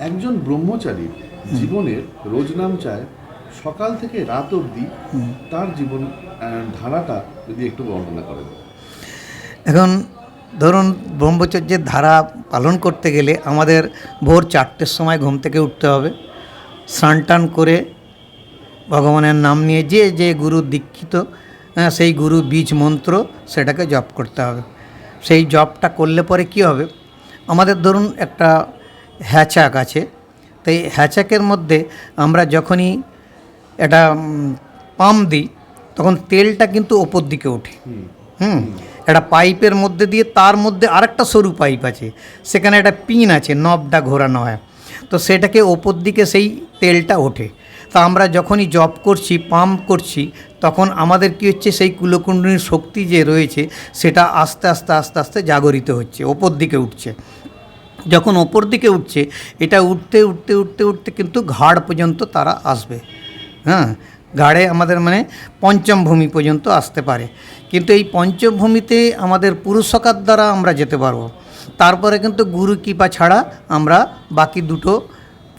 একজন ব্রহ্মচারীর জীবনের রোজনাম চায় সকাল থেকে রাত অবধি তার জীবন ধারাটা যদি একটু বর্ণনা করেন। এখন ধরুন ব্রহ্মচর্যের ধারা পালন করতে গেলে আমাদের ভোর চারটের সময় ঘুম থেকে উঠতে হবে। স্নান টান করে ভগবানের নাম নিয়ে যে যে গুরু দীক্ষিত হ্যাঁ, সেই গুরু বীজ মন্ত্র সেটাকে জপ করতে হবে। সেই জপটা করলে পরে কি হবে? আমাদের ধরুন একটা হ্যাচাক আছে। তো এই হ্যাচাকের মধ্যে আমরা যখনই এটা পাম্প দিই তখন তেলটা কিন্তু ওপর দিকে ওঠে। হুম। একটা পাইপের মধ্যে দিয়ে তার মধ্যে আরেকটা সরু পাইপ আছে। সেখানে একটা পিন আছে নবটা ঘোরানো হয়। তো সেটাকে ওপর দিকে সেই তেলটা ওঠে। তা আমরা যখনই জব করছি পাম্প করছি তখন আমাদের কী হচ্ছে সেই কুলকুণ্ডলীর শক্তি যে রয়েছে সেটা আস্তে আস্তে আস্তে আস্তে জাগরিত হচ্ছে ওপর দিকে উঠছে। যখন ওপর দিকে উঠছে, এটা উঠতে উঠতে উঠতে উঠতে কিন্তু ঘাড় পর্যন্ত তারা আসবে। হ্যাঁ ঘাড়ে আমাদের মানে পঞ্চম ভূমি পর্যন্ত আসতে পারে। কিন্তু এই পঞ্চম ভূমিতে আমাদের পুরুষকার দ্বারা আমরা যেতে পারব। তারপরে কিন্তু গুরু কৃপা ছাড়া আমরা বাকি দুটো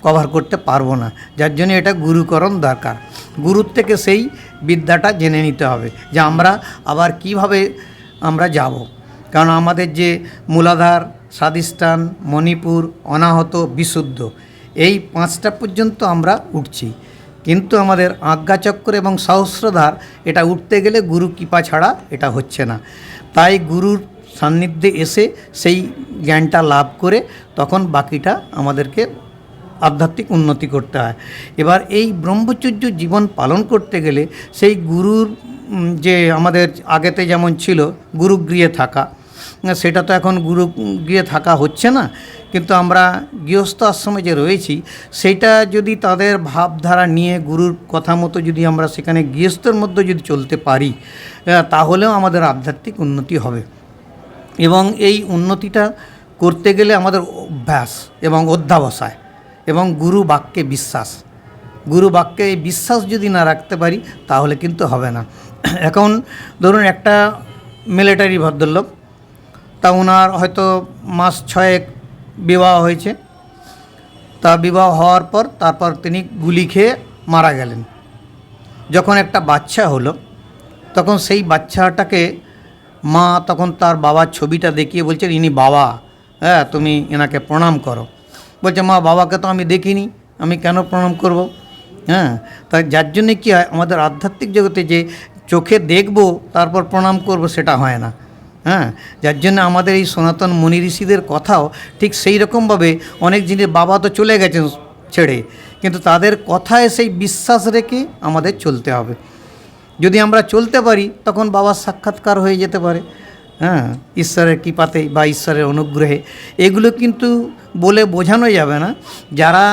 কভার করতে পারব না। যার জন্য এটা গুরুকরণ দরকার। গুরুর থেকে সেই বিদ্যাটা জেনে নিতে হবে যে আমরা আবার কীভাবে আমরা যাব। কারণ আমাদের যে মূলাধার স্বাদিষ্ঠান মণিপুর, অনাহত, বিশুদ্ধ, এই পাঁচটা পর্যন্ত আমরা উঠছি। কিন্তু আমাদের আজ্ঞাচক্র এবং সহস্রধার, এটা উঠতে গেলে গুরু কৃপা ছাড়া এটা হচ্ছে না। তাই গুরুর সান্নিধ্যে এসে সেই জ্ঞানটা লাভ করে তখন বাকিটা আমাদেরকে আধ্যাত্মিক উন্নতি করতে হয়। এবার এই ব্রহ্মচর্য জীবন পালন করতে গেলে সেই গুরুর যে আমাদের আগেতে যেমন ছিল, গুরুগৃহে থাকা সেটা তো এখন গুরু গিয়ে থাকা হচ্ছে না। কিন্তু আমরা গৃহস্থ আশ্রমে যে রয়েছি সেইটা যদি তাদের ভাবধারা নিয়ে, গুরুর কথা মতো যদি আমরা সেখানে গৃহস্থর মধ্যে যদি চলতে পারি তাহলেও আমাদের আধ্যাত্মিক উন্নতি হবে। এবং এই উন্নতিটা করতে গেলে আমাদের অভ্যাস এবং অধ্যাবসায় এবং গুরু বাক্যে বিশ্বাস। গুরু বাক্যে এই বিশ্বাস যদি না রাখতে পারি, তাহলে কিন্তু হবে না। এখন ধরুন একটা মিলিটারি ভদ্রলোক ওনার হয়তো মাস ছয়েক বিবাহ হয়েছে। তা বিবাহ হওয়ার পর তারপর তিনি গুলি খেয়ে মারা গেলেন। যখন একটা বাচ্চা হলো, তখন সেই বাচ্চাটাকে মা তখন তার বাবার ছবিটা দেখিয়ে বলছেন, ইনি বাবা। হ্যাঁ তুমি এনাকে প্রণাম করো। বলছে, মা, বাবাকে তো আমি দেখিনি। আমি কেন প্রণাম করব? হ্যাঁ তাই যার জন্যে কী হয়, আমাদের আধ্যাত্মিক জগতে যে চোখে দেখব, তারপর প্রণাম করব, সেটা হয় না। হ্যাঁ যার জন্য আমাদের এই সনাতন মুনি ঋষিদের কথাও ঠিক সেই রকমভাবে অনেক জিনিস বাবা তো চলে গেছেন ছেড়ে, কিন্তু তাদের কথায় সেই বিশ্বাস রেখে আমাদের চলতে হবে। যদি আমরা চলতে পারি, তখন বাবার সাক্ষাৎকার হয়ে যেতে পারে। হ্যাঁ ঈশ্বরের কৃপাতে বা ঈশ্বরের অনুগ্রহে। এগুলো কিন্তু বলে বোঝানো যাবে না। যারা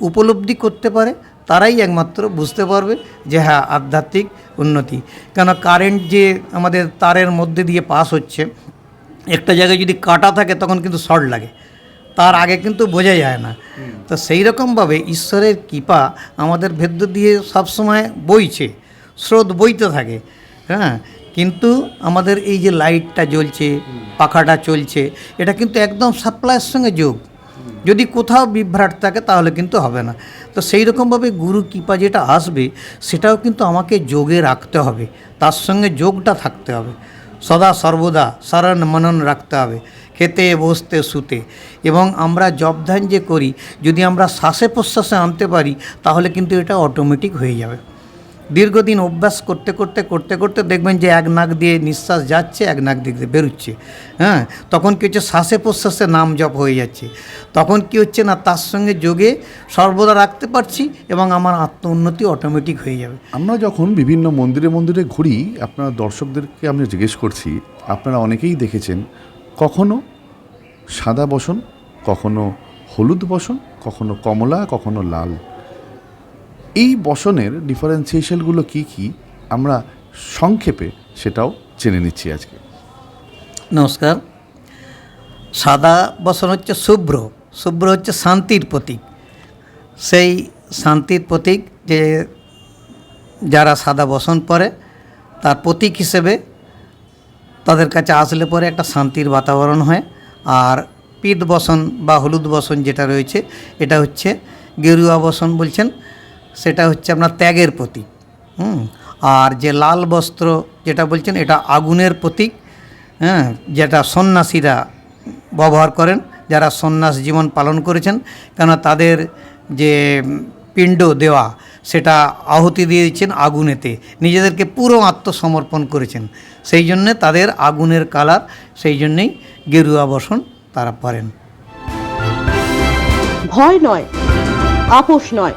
উপলব্ধি করতে পারে তারাই একমাত্র বুঝতে পারবে যে হ্যাঁ আধ্যাত্মিক উন্নতি। কেন কারেন্ট যে আমাদের তারের মধ্যে দিয়ে পাস হচ্ছে একটা জায়গায় যদি কাটা থাকে তখন কিন্তু শর্ট লাগে। তার আগে কিন্তু বোঝা যায় না। তো সেই রকমভাবে ঈশ্বরের কৃপা আমাদের ভেদ্য দিয়ে সবসময় বইছে স্রোত বইতে থাকে। হ্যাঁ কিন্তু আমাদের এই যে লাইটটা জ্বলছে পাখাটা চলছে এটা কিন্তু একদম সাপ্লাইয়ের সঙ্গে যোগ। যদি কোথাও বিভ্রাট থাকে তাহলে কিন্তু হবে না। তো সেই রকমভাবে গুরু কৃপা যেটা আসবে, সেটাও কিন্তু আমাকে যোগে রাখতে হবে। তার সঙ্গে যোগটা থাকতে হবে। সদা সর্বদা স্মরণ মনন রাখতে হবে। খেতে, বসতে, শুতে। এবং আমরা জবধান যে করি, যদি আমরা শ্বাসে প্রশ্বাসে আনতে পারি, তাহলে কিন্তু এটা অটোমেটিক হয়ে যাবে। দীর্ঘদিন অভ্যাস করতে করতে করতে করতে দেখবেন যে এক নাক দিয়ে নিঃশ্বাস যাচ্ছে, এক নাক দিয়ে বেরোচ্ছে। হ্যাঁ? তখন কি হচ্ছে? শ্বাসে প্রশ্বাসে নাম জপ হয়ে যাচ্ছে। তখন কি হচ্ছে না, তার সঙ্গে যোগে সর্বদা রাখতে পারছি এবং আমার আত্ম উন্নতি অটোমেটিক হয়ে যাবে। আমরা যখন বিভিন্ন মন্দিরে মন্দিরে ঘুরি, আপনারা দর্শকদেরকে আমি জিজ্ঞেস করছি, আপনারা অনেকেই দেখেছেন, কখনো সাদা বসন, কখনো হলুদ বসন, কখনো কমলা, কখনো লাল? এই বসনের ডিফারেন্সিয়েশনগুলো কি কি আমরা সংক্ষেপে সেটাও জেনে নিচ্ছি আজকে। নমস্কার। সাদা বসন হচ্ছে শুভ্র শুভ্র হচ্ছে শান্তির প্রতীক। সেই শান্তির প্রতীক যে যারা সাদা বসন পরে, তার প্রতীক হিসেবে তাদের কাছে আসলে পরে একটা শান্তির বাতাবরণ হয়। আর পিত বসন বা হলুদ বসন যেটা রয়েছে, এটা হচ্ছে গেরুয়া বসন বলছেন। সেটা হচ্ছে আপনার ত্যাগের প্রতীক, হুম? আর যে লাল বস্ত্র যেটা বলছেন, এটা আগুনের প্রতীক হ্যাঁ? যেটা সন্ন্যাসীরা ব্যবহার করেন, যারা সন্ন্যাস জীবন পালন করেছেন কেন তাদের যে পিণ্ড দেওয়া, সেটা আহুতি দিয়েছেন আগুনেতে। নিজেদেরকে পুরো আত্মসমর্পণ করেছেন। সেই জন্যে তাদের আগুনের কালার, সেই জন্যেই গেরুয়া বসন তারা পরেন। ভয় নয়, আপোষ নয়।